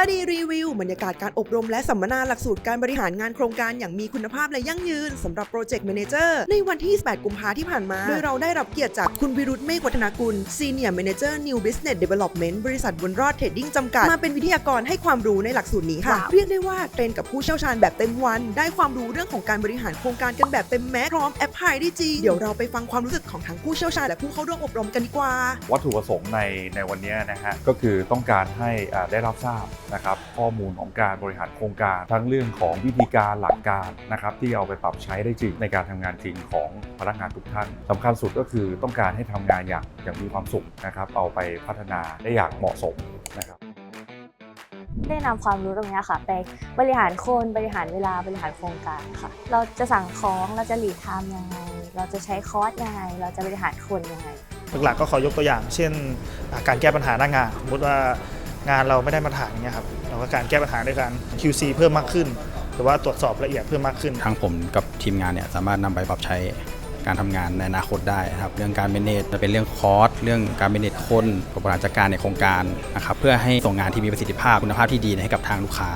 ลาดีรีวิวบรรยากาศการอบรมและสัมมนาหลักสูตรการบริหารงานโครงการอย่างมีคุณภาพและยั่งยืนสำหรับโปรเจกต์แมเนเจอร์ในวันที่8กุมภาที่ผ่านมา โดยเราได้รับเกียรติจากคุณวิรุธเมฆวัฒนากุล Senior Manager New Business Development บริษัทบุญรอดเทรดดิ้งจำกัด มาเป็นวิทยากรให้ความรู้ในหลักสูตรนี้ค่ะว้าวเรียกได้ว่าเทรนกับผู้เชี่ยวชาญแบบเต็มวัน ได้ความรู้เรื่องของการบริหารโครงการกันแบบเต็มแม็กซ์พร้อมแอปพลายได้จริงเดี๋ยวเราไปฟังความรู้สึกของทั้งผู้เชี่ยวชาญและผู้เข้าร่วมอบรมกันดีกว่า วัตถุประสงค์ในในวันนี้นะฮะก็คือต้องการให้อ่าได้รับทราบนะครับข้อมูลของการบริหารโครงการ ทั้งเรื่องของวิธีการหลักการนะครับที่เอาไปปรับใช้ได้จริงในการทำงานจริงของพนักงานทุกท่านสำคัญสุดก็คือต้องการให้ทำงานอย่างอย่างมีความสุขนะครับเอาไปพัฒนาได้อย่างเหมาะสมนะครับได้นำความรู้ตรงเนี้ยค่ะ ไปบริหารคนบริหารเวลาบริหารโครงการค่ะ เราจะสั่งของเราจะหลีดไทม์ยังไง เราจะใช้คอร์สยังไง เราจะบริหารคนยังไงหลักๆก็ขอยกตัวอย่าง เช่นอ่าการแก้ปัญหาหน้างานสมมติว่า งานเราไม่ได้มาตรฐานอย่างเงี้ยครับเราก็การแก้ปัญหาด้วยการ QC เพิ่มมากขึ้น หรือว่าตรวจสอบละเอียดเพิ่มมากขึ้น ทางผมกับทีมงานเนี่ยสามารถนำไปปรับใช้การทำงานในอนาคตได้นะครับเรื่องการเมเนจจะเป็นเรื่องคอร์สเรื่องการเมเนจคนบริหารจัดการในโครงการนะครับเพื่อให้ส่งงานที่มีประสิทธิภาพคุณภาพที่ดีให้กับทางลูกค้า